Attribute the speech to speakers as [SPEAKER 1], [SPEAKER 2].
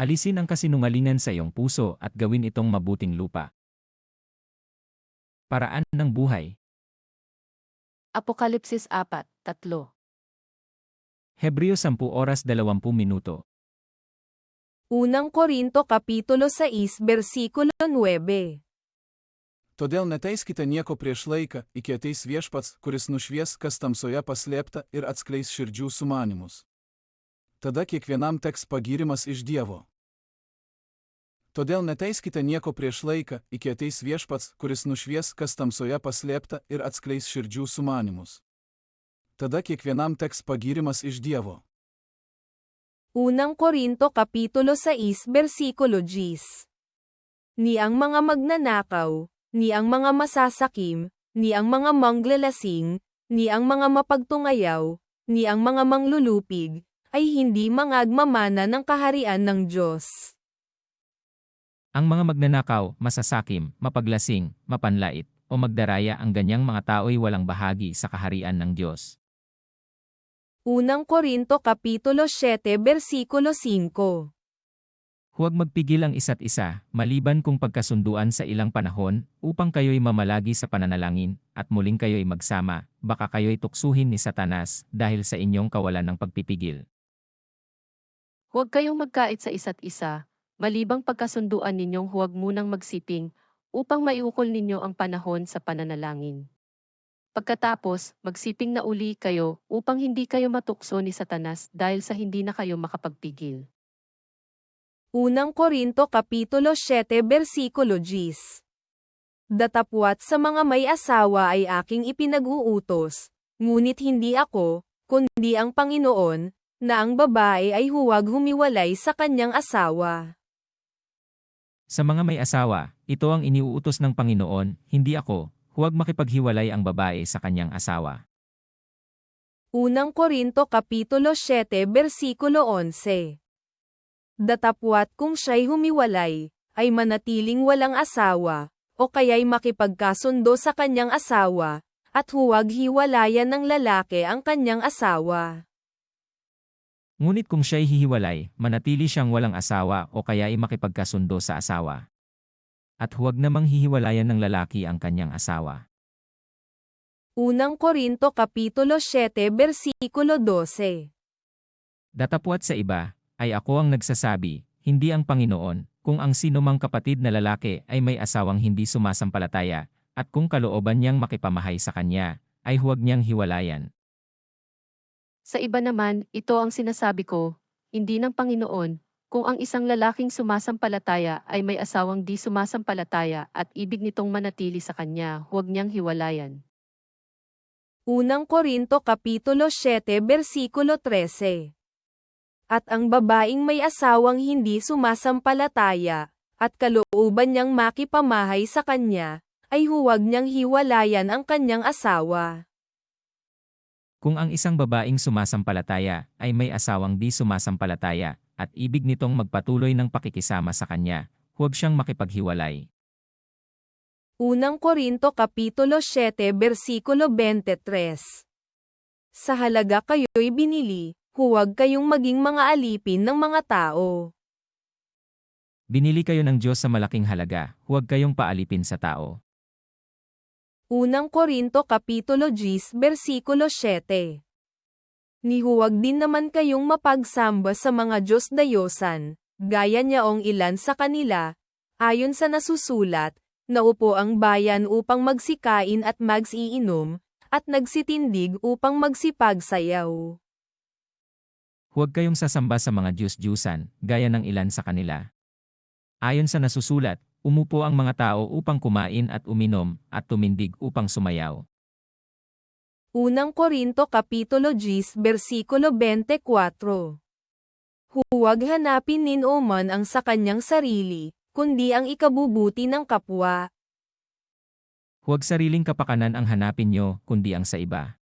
[SPEAKER 1] Alisin ang kasinungalingan sa iyong puso at gawin itong mabuting lupa. Paraan ng buhay.
[SPEAKER 2] Apokalipsis 4, 3.
[SPEAKER 1] Hebreo 10 oras 20 minuto.
[SPEAKER 3] Unang Korinto Kapitulo 6 Versikulo 9
[SPEAKER 4] Todėl neteiskite nieko prieš laiką, iki ateis viešpats, kuris nušvies, kas tamsoje paslėpta ir atskleis širdžių sumanimus. Tada kiekvienam teks pagyrimas iš Dievo. Todėl neteiskite nieko prieš laiką, iki ateis viešpats, kuris nušvies, kas tamsoje paslėpta ir atskleis širdžių sumanimus. Tada kiekvienam teks pagyrimas iš Dievo.
[SPEAKER 3] Unang Korinto Kapitulo 6 Versikulo 10 Ni ang mga magnanakaw, ni ang mga masasakim, ni ang mga manglalasing, ni ang mga mapagtungayaw, ni ang mga manglulupig, ay hindi mangagmamana ng kaharian ng Diyos.
[SPEAKER 1] Ang mga magnanakaw, masasakim, mapaglasing, mapanlait, o magdaraya ang ganyang mga tao'y walang bahagi sa kaharian ng Diyos.
[SPEAKER 3] Unang Korinto Kapitulo 7 Versikulo 5
[SPEAKER 1] Huwag magpigil ang isa't isa, maliban kung pagkasunduan sa ilang panahon, upang kayo'y mamalagi sa pananalangin, at muling kayo'y magsama, baka kayo'y tuksuhin ni Satanas dahil sa inyong kawalan ng pagpipigil.
[SPEAKER 2] Huwag kayong magkait sa isa't isa, malibang pagkasunduan ninyong huwag munang magsiping, upang maiukol ninyo ang panahon sa pananalangin. Pagkatapos, magsiping na uli kayo upang hindi kayo matukso ni Satanas dahil sa hindi na kayo makapagpigil.
[SPEAKER 3] Unang Korinto Kapitulo 7 Versikulo 10 Datapwat sa mga may asawa ay aking ipinag-uutos, ngunit hindi ako, kundi ang Panginoon, na ang babae ay huwag humiwalay sa kanyang asawa.
[SPEAKER 1] Sa mga may asawa, ito ang iniuutos ng Panginoon, hindi ako, huwag makipaghiwalay ang babae sa kanyang asawa.
[SPEAKER 3] Unang Korinto Kapitulo 7 Versikulo 11 Datapwat kung siya'y humiwalay, ay manatiling walang asawa, o kaya'y makipagkasundo sa kanyang asawa, at huwag hiwalayan ng lalaki ang kanyang asawa.
[SPEAKER 1] Ngunit kung siya'y hihiwalay, manatili siyang walang asawa o kaya'y makipagkasundo sa asawa. At huwag namang hihiwalayan ng lalaki ang kanyang asawa.
[SPEAKER 3] Unang Korinto Kapitulo 7 Versikulo 12
[SPEAKER 1] Datapwat sa iba, ay ako ang nagsasabi, hindi ang Panginoon, kung ang sino mang kapatid na lalaki ay may asawang hindi sumasampalataya, at kung kalooban niyang makipamahay sa kanya, ay huwag niyang hiwalayan.
[SPEAKER 2] Sa iba naman, ito ang sinasabi ko, hindi ng Panginoon, kung ang isang lalaking sumasampalataya ay may asawang di sumasampalataya at ibig nitong manatili sa kanya, huwag niyang hiwalayan.
[SPEAKER 3] Unang Korinto Kapitulo 7 Versikulo 13 At ang babaeng may asawang hindi sumasampalataya, at kalooban niyang makipamahay sa kanya, ay huwag niyang hiwalayan ang kanyang asawa.
[SPEAKER 1] Kung ang isang babaeng sumasampalataya ay may asawang di sumasampalataya, at ibig nitong magpatuloy ng pakikisama sa kanya, huwag siyang makipaghiwalay.
[SPEAKER 3] Unang Korinto Kapitulo 7 Versikulo 23 Sa halaga kayo'y binili, huwag kayong maging mga alipin ng mga tao.
[SPEAKER 1] Binili kayo ng Diyos sa malaking halaga, huwag kayong paalipin sa tao.
[SPEAKER 3] Unang Korinto Kapitulo 10 Versikulo 7 Ni huwag din naman kayong mapagsamba sa mga Diyos-dayosan, gaya niyaong ilan sa kanila, ayon sa nasusulat, naupo ang bayan upang magsikain at magsiinom, at nagsitindig upang magsipagsayaw.
[SPEAKER 1] Huwag kayong sasamba sa mga Diyos-Diyusan, gaya ng ilan sa kanila. Ayon sa nasusulat, umupo ang mga tao upang kumain at uminom, at tumindig upang sumayaw.
[SPEAKER 3] Unang Korinto Kapitulo 10 Versikulo 24 Huwag hanapin nin o man ang sa kanyang sarili, kundi ang ikabubuti ng kapwa.
[SPEAKER 1] Huwag sariling kapakanan ang hanapin nyo, kundi ang sa iba.